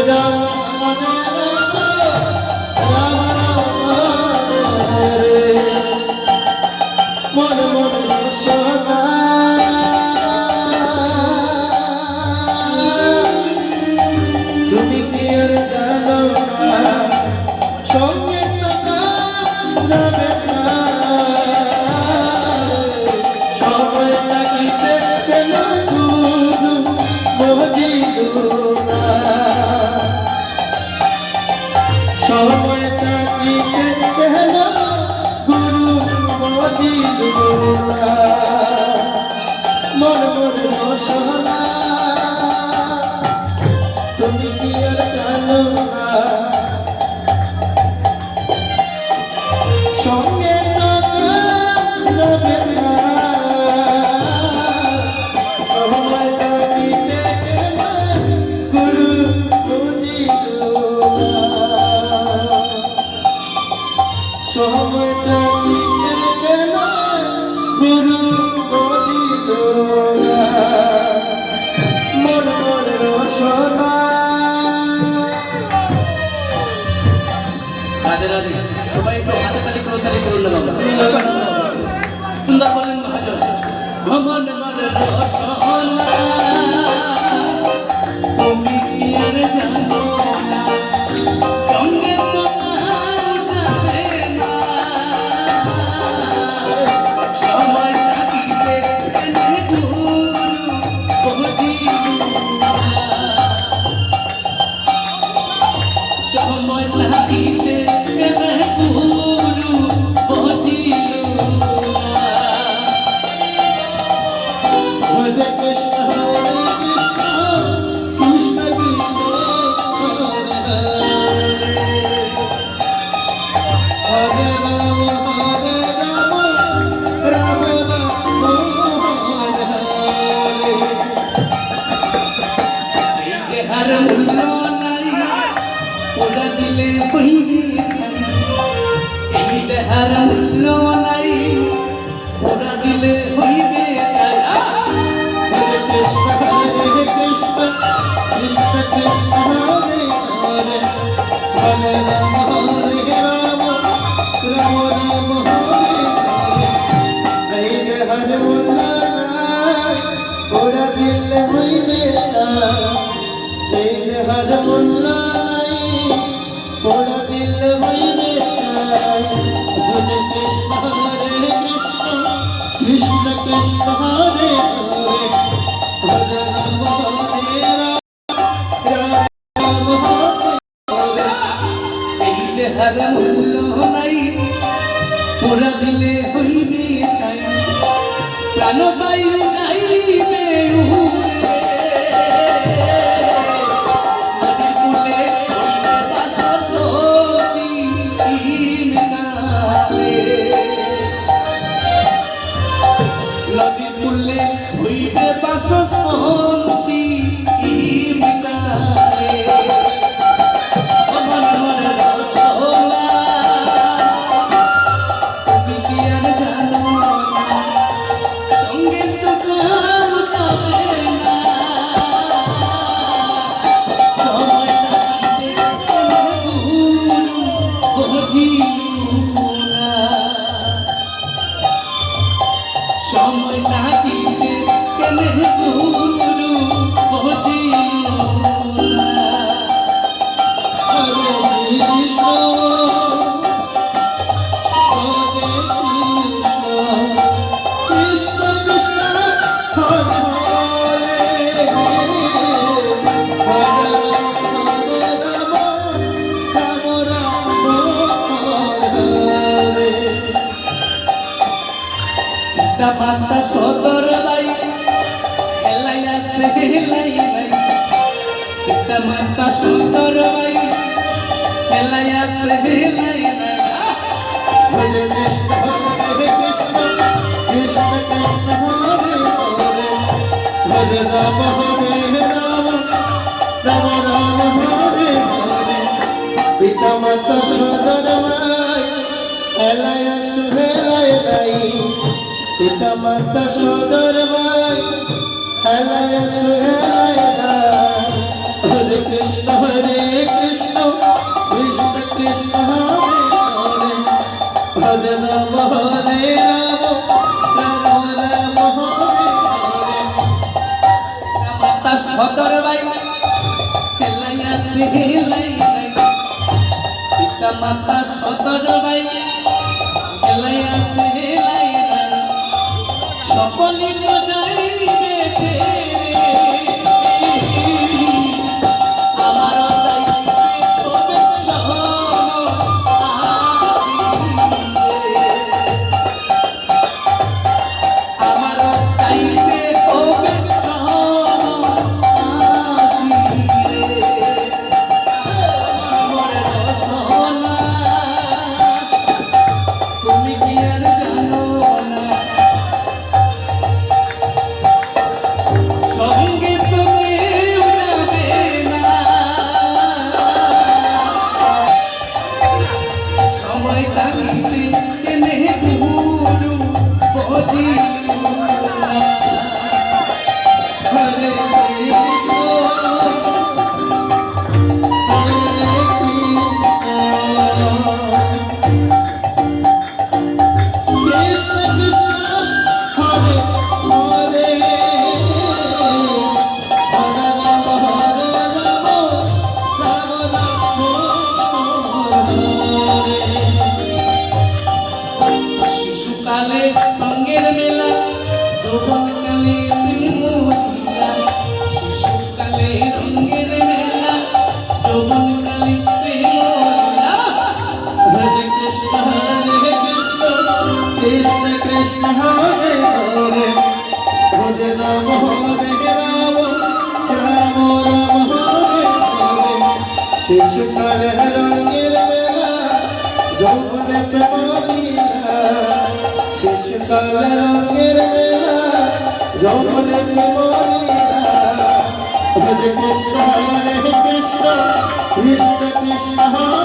রাম দিলে বইবি দিলে হারাল নাই ওরা দিলে হইবে কৃষ্ণ হরে কৃষ্ণ কৃষ্ণ কৃষ্ণ হরে হরে হরে রাম হার মূল্য নাই পুরা দিলে হইবে ছাই প্রাণ বায়ু একটা পাতা সদর ভাই এলাই আসে এলাই ভাই একটা পাতা সদর ভাই এলাই আসে এলাই ভাই হরে কৃষ্ণ হরে কৃষ্ণ কৃষ্ণ কৃষ্ণ, হরে হরে। হরে রাম, হরে পিতা মাতা সদর ভাই, হেলায় সুহেলায় হরে কৃষ্ণ হরে কৃষ্ণ কৃষ্ণ কৃষ্ণ, হরে হরে। হরে রাম হরে রাম রাম রাম, হরে পিতা মাতা সদর ভাই, হেলায় সুহেলায় পিতা মাতা সদর ভাই, হেলায় সুহেলায় I'm a Somebody শিশুকাল রঙের মেলা, যৌবনে প্রেমলীলা। শিশুকাল রঙের মেলা, যৌবনে প্রেমলীলা। ভজ কৃষ্ণ, হরে কৃষ্ণ কৃষ্ণ কৃষ্ণ, হরে